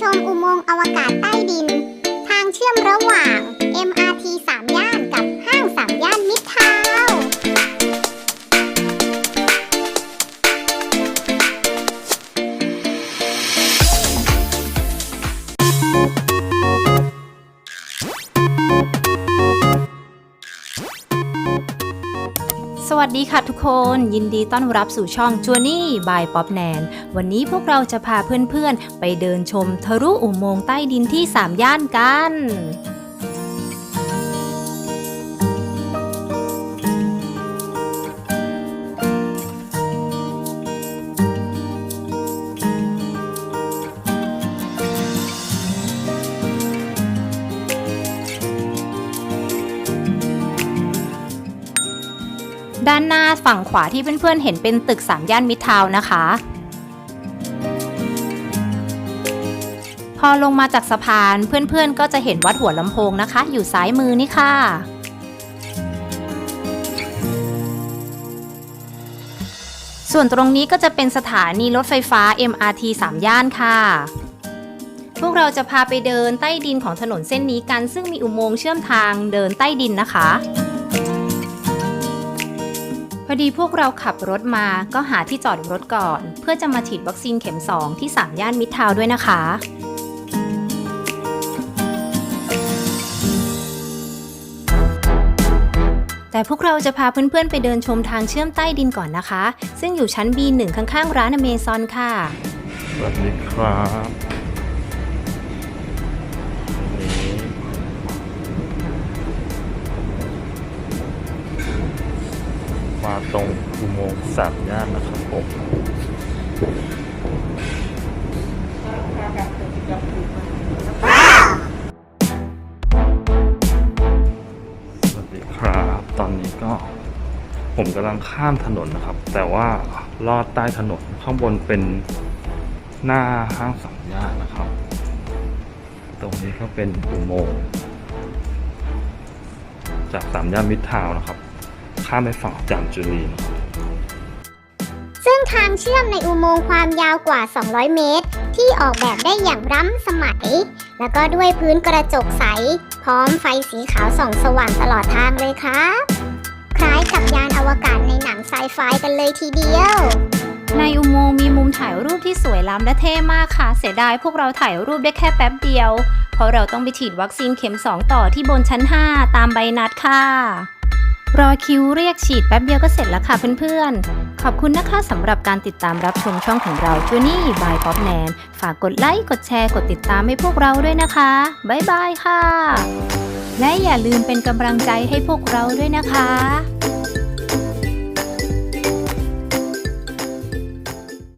ชมอุโมงค์อวกาศใต้ดิน ทางเชื่อมระหว่าง สวัสดีค่ะทุกคนยินดีต้อนรับสู่ช่อง j o u r n e y by Pop Nan วันนี้พวกเราจะพาเพื่อนๆ ไปเดินชมทะลุอุโมงค์ใต้ดินที่ 3 ย่านกัน ด้านหน้าฝั่งขวาที่เพื่อนๆเห็นเป็นตึก 3 ย่านมิตรทาวน์นะคะ พอลงมาจากสะพานเพื่อนๆก็จะเห็นวัดหัวลำโพงนะคะ อยู่ซ้ายมือนี่ค่ะส่วนตรงนี้ก็จะเป็นสถานีรถไฟฟ้า MRT 3 ย่านค่ะ พวกเราจะพาไปเดินใต้ดินของถนนเส้นนี้กัน ซึ่งมีอุโมงค์เชื่อมทางเดินใต้ดินนะคะ พอดีพวกเราขับรถมาก็หาที่จอดรถก่อน เพื่อจะมาฉีดวัคซีนเข็ม 2 ที่ 3 ย่านมิตรทาวด้วยนะคะ แต่พวกเราจะพาเพื่อนๆ ไปเดินชมทางเชื่อมใต้ดินก่อนนะคะ ซึ่งอยู่ชั้น B1 ข้างๆ ร้านอเมซอนค่ะ สวัสดีครับ มาตรงอุโมงค์สามย่านนะครับผมสวัสดีครับ ตอนนี้ก็ ผมกำลังข้ามถนนนะครับ แต่ว่าลอดใต้ถนนข้างบนเป็นหน้าห้างสามย่านนะครับ ตรงนี้ก็เป็นอุโมงค์จากสามย่านมิตรทาวน์นะครับ ข้ามไปฝั่งจามจุรีนะครับซึ่งทางเชื่อมในอุโมงค์ความยาวกว่า 200 เมตร ที่ออกแบบได้อย่างล้ำสมัย แล้วก็ด้วยพื้นกระจกใส พร้อมไฟสีขาวส่องสว่างตลอดทางเลยครับคล้ายกับยานอวกาศในหนังไซไฟกันเลยทีเดียว ในอุโมงค์มีมุมถ่ายรูปที่สวยล้ำและเท่มากค่ะ เสียดายพวกเราถ่ายรูปได้แค่แป๊บเดียว เพราะเราต้องไปฉีดวัคซีนเข็ม 2 ต่อที่บนชั้น 5 ตามใบนัดค่ะ รอคิวเรียกฉีดแป๊บเดียวก็เสร็จแล้วค่ะเพื่อนๆ ขอบคุณนะคะสำหรับการติดตามรับชมช่องของเราจูนี่บายป๊อปแนนฝากกดไลค์ กดแชร์ กดติดตามให้พวกเราด้วยนะคะ บ๊ายบายค่ะ และอย่าลืมเป็นกำลังใจให้พวกเราด้วยนะคะ